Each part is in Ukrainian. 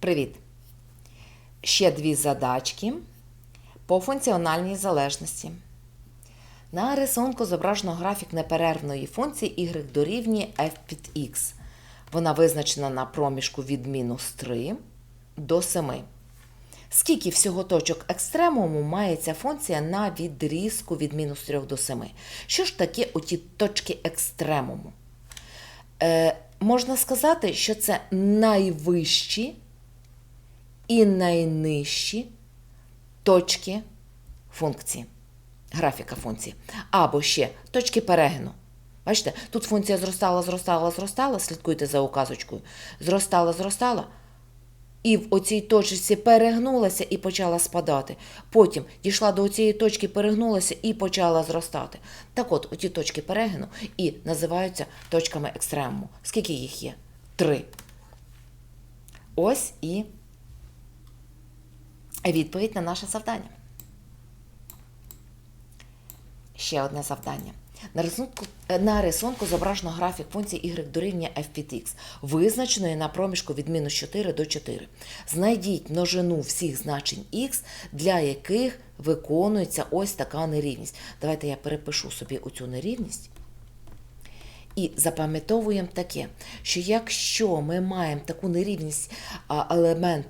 Привіт! Ще дві задачки по функціональній залежності. На рисунку зображено графік неперервної функції y дорівнює f під x. Вона визначена на проміжку від мінус 3 до 7. Скільки всього точок екстремуму має ця функція на відрізку від мінус 3 до 7? Що ж таке оті точки екстремуму? Е, можна сказати, що це найвищі і найнижчі точки функції, графіка функції. Або ще точки перегину. Бачите, тут функція зростала, зростала, зростала, слідкуйте за указочкою. Зростала, зростала. І в оцій точці перегнулася і почала спадати. Потім дійшла до цієї точки, перегнулася і почала зростати. Так от, оті точки перегину і називаються точками екстремуму. Скільки їх є? Три. Ось і відповідь на наше завдання. Ще одне завдання. На рисунку, е, на рисунку зображено графік функції y дорівнює f під x, визначеної на проміжку від мінус 4 до 4. Знайдіть множину всіх значень x, для яких виконується ось така нерівність. Давайте я перепишу собі оцю нерівність. І запам'ятовуємо таке, що якщо ми маємо таку нерівність, елемент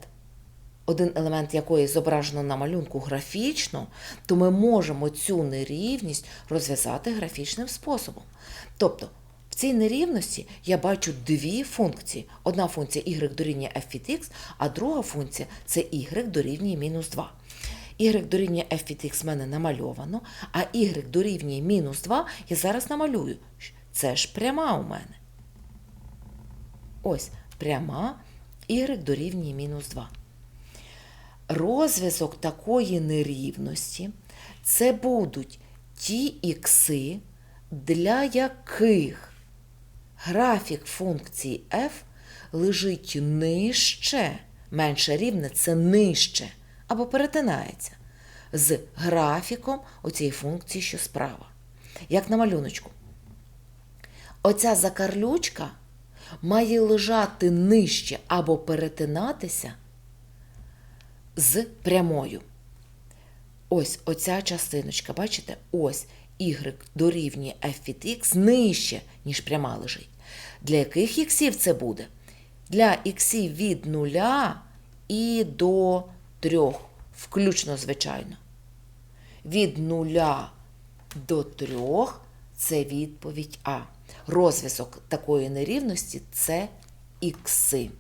один елемент якої зображено на малюнку графічно, то ми можемо цю нерівність розв'язати графічним способом. Тобто, в цій нерівності я бачу дві функції. Одна функція y дорівнює f від x, а друга функція це y дорівнює мінус 2. y дорівнює f від x в мене намальовано, а y дорівнює мінус 2 я зараз намалюю. Це ж пряма у мене. Ось пряма y дорівнює мінус 2. Розв'язок такої нерівності це будуть ті ікси, для яких графік функції f лежить нижче, менше рівне це нижче, або перетинається з графіком оцієї функції, що справа. Як на малюночку. Оця закарлючка має лежати нижче або перетинатися з прямою. Ось оця частиночка, бачите? Ось y дорівнює f від x нижче, ніж пряма лежить. Для яких іксів це буде? Для іксів від 0 і до 3, включно, звичайно. Від 0 до 3 це відповідь А. Розв'язок такої нерівності це ікси.